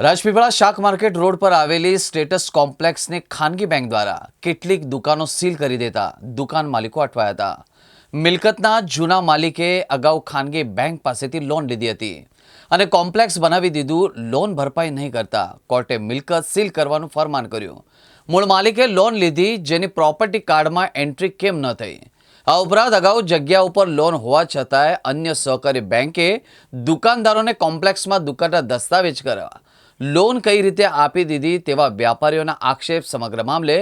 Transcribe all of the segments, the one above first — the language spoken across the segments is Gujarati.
રાજપીપળા શાક માર્કેટ રોડ પર આવેલી સ્ટેટસ કોમ્પ્લેક્સને ખાનગી બેંક દ્વારા કેટલીક દુકાનો સીલ કરી દેતા દુકાન માલિકો અટવાયા હતા. મિલકતના જૂના માલિકે અગાઉ ખાનગી બેંક પાસેથી લોન લીધી હતી અને કોમ્પ્લેક્સ બનાવી દીધું, લોન ભરપાઈ નહીં કરતા કોર્ટે મિલકત સીલ કરવાનું ફરમાન કર્યું. મૂળ માલિકે લોન લીધી, જેની પ્રોપર્ટી કાર્ડમાં એન્ટ્રી કેમ ન થઈ. આ ઉપરાંત અગાઉ જગ્યા ઉપર લોન હોવા છતાંય અન્ય સહકારી બેંકે દુકાનદારોને કોમ્પ્લેક્સમાં દુકાનના દસ્તાવેજ કરવા લોન કઈ રીતે આપી દીધી તેવા વ્યાપારીઓના આક્ષેપ સમગ્ર મામલે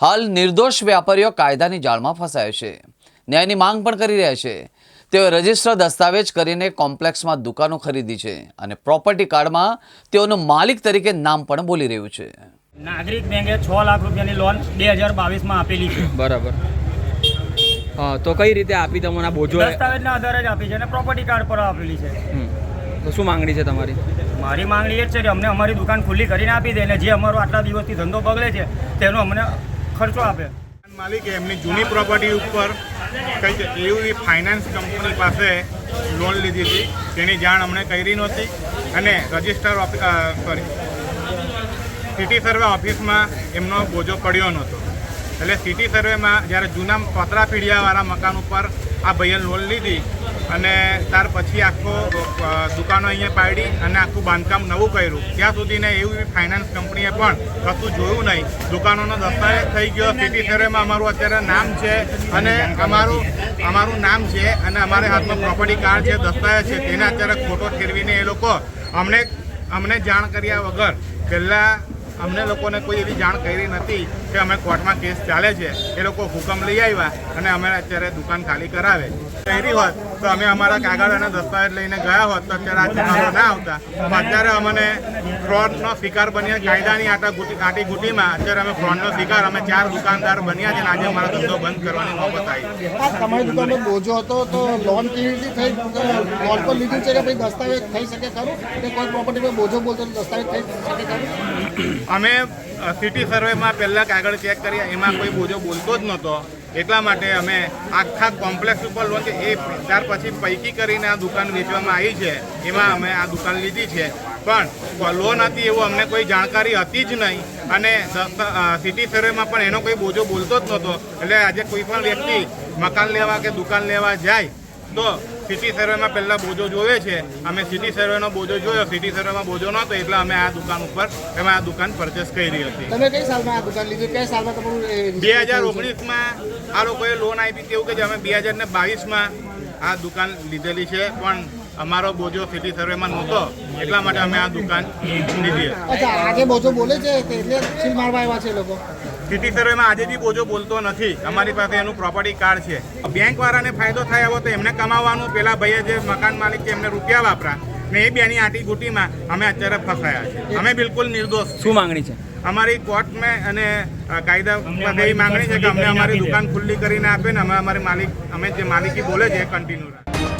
હાલ નિર્દોષ વ્યાપારીઓ કાયદાની જાળમાં ફસાય છે. ન્યાયની માંગ પણ કરી રહ્યા છે. તેઓએ રજિસ્ટર દસ્તાવેજ કરીને કોમ્પ્લેક્સમાં દુકાનો ખરીદી છે અને પ્રોપર્ટી કાર્ડમાં તેઓનું માલિક તરીકે નામ પણ બોલી રહ્યું છે. નાગરિક બેંકે છ લાખ રૂપિયાની લોન બે હજાર બાવીસમાં આપેલી છે. બરાબર. હા તો કઈ રીતે આપી તમને બોજો દસ્તાવેજના આધારે જ આપી છે અને પ્રોપર્ટી કાર્ડ પર આપેલી છે. તો શું માંગણી છે તમારી? મારી માંગણી એ જ છે કે અમને અમારી દુકાન ખુલ્લી કરીને આપી દે અને જે અમારો આટલા દિવસથી ધંધો બગડે છે તેનો અમને ખર્ચો આપે. માલિકે એમની જૂની પ્રોપર્ટી ઉપર કંઈક એવી ફાઇનાન્સ કંપની પાસે લોન લીધી હતી તેની જાણ અમને કરી નહોતી. અને રજિસ્ટર સોરી સિટી સર્વે ઓફિસમાં એમનો બોજો પડ્યો નહોતો. એટલે સિટી સર્વેમાં જ્યારે જૂના પતરા પીડિયાવાળા મકાન ઉપર આ ભાઈએ લોન લીધી અને ત્યાર પછી આખો દુકાનો અહીંયા પાડી અને આખું બાંધકામ નવું કર્યું. ત્યાં સુધીને એવી ફાઇનાન્સ કંપનીએ પણ કશું જોયું નહીં. દુકાનોનો દસ્તાવેજ થઈ ગયો. સિટી શહેરમાં અમારું અત્યારે નામ છે અને અમારું અમારું નામ છે અને અમારે હાથમાં પ્રોપર્ટી કાર્ડ છે, દસ્તાવેજ છે. તેને અત્યારે ખોટો ઠેરવીને એ લોકો અમને અમને જાણ કર્યા વગર પહેલાં અમને લોકોને કોઈ એવી જાણ કરી નથી કે અમે કોર્ટમાં કેસ ચાલે છે. એ લોકો હુકમ લઈ આવ્યા અને અમે અત્યારે દુકાન ખાલી કરાવે. કરી હોત તો અમે અમારા કાગળ અને દસ્તાવેજ લઈને ગયા હોત તો અત્યારે આ દુકાનો ના આવતા. અત્યારે અમને ફ્રોડનો શિકાર બન્યા કાયદાની આટા ગુટી આટી ગુટીમાં અત્યારે અમે ફ્રોડનો શિકાર, અમે ચાર દુકાનદાર બન્યા છે અને આજે અમારો ધંધો બંધ કરવાની નોબત આવી તમારી બોજો હતો તો લોન કેવી રીતે થઈ? લોન પર લીધું છે કે ભાઈ દસ્તાવેજ થઈ શકે ખરું? કે કોઈ પ્રોપર્ટી પર બોજો બોલતો દસ્તાવેજ થઈ શકે ખરું? અમે સિટી સર્વેમાં પહેલાં કાગળ ચેક કર્યા એમાં કોઈ બોજો બોલતો જ નહોતો. એટલા માટે અમે આખા કોમ્પ્લેક્સ ઉપર લોન છે, એ ત્યાર પછી પૈકી કરીને આ દુકાન વેચવામાં આવી છે. એમાં અમે આ દુકાન લીધી છે. પણ લોન હતી એવું અમને કોઈ જાણકારી હતી જ નહીં. અને સિટી સર્વેમાં પણ એનો કોઈ બોજો બોલતો જ નહોતો. એટલે આજે કોઈ પણ વ્યક્તિ મકાન લેવા કે દુકાન લેવા જાય તો સિટી સર્વેમાં પહેલાં બોજો જોવે છે. અમે સિટી સર્વેનો બોજો જોયો સિટી સર્વેમાં બોજો નહોતો એટલે અમે આ દુકાન ઉપર અમે આ દુકાન પરચેસ કરી હતી. તમે કઈ સાલમાં આ દુકાન લીધી? કઈ સાલમાં તમારું બે હજાર ઓગણીસમાં આ લોકોએ લોન આપી તેવું એવું કે અમે બે હજાર ને બાવીસમાં આ દુકાન લીધેલી છે પણ અમારો બોજો સિટી સર્વેમાં નહોતો એટલા માટે અમે આ દુકાન લીધી અચ્છા આજે બોજો બોલે છે એટલે સીલ મારવા આવ્યા છે લોકો? સિટી સર્વેમાં આજે બી બોજો બોલતો નથી. અમારી પાસે એનું પ્રોપર્ટી કાર્ડ છે. બેંક વાળાને ફાયદો થાય એવો તો એમને કમાવાનું. પેલા ભાઈએ જે મકાન માલિક છે એમને રૂપિયા વાપરા. ને એ બેની આટી ગુટીમાં અમે અત્યારે ફસાયા છે અમે બિલકુલ નિર્દોષ શું માંગણી છે? અમારી કોર્ટમાં અને કાયદા પાસે એવી માંગણી છે કે અમને અમારી દુકાન ખુલ્લી કરીને આપે ને અમે અમારી માલિક અમે જે માલિકી બોલે છે એ કન્ટિન્યુ રાખે.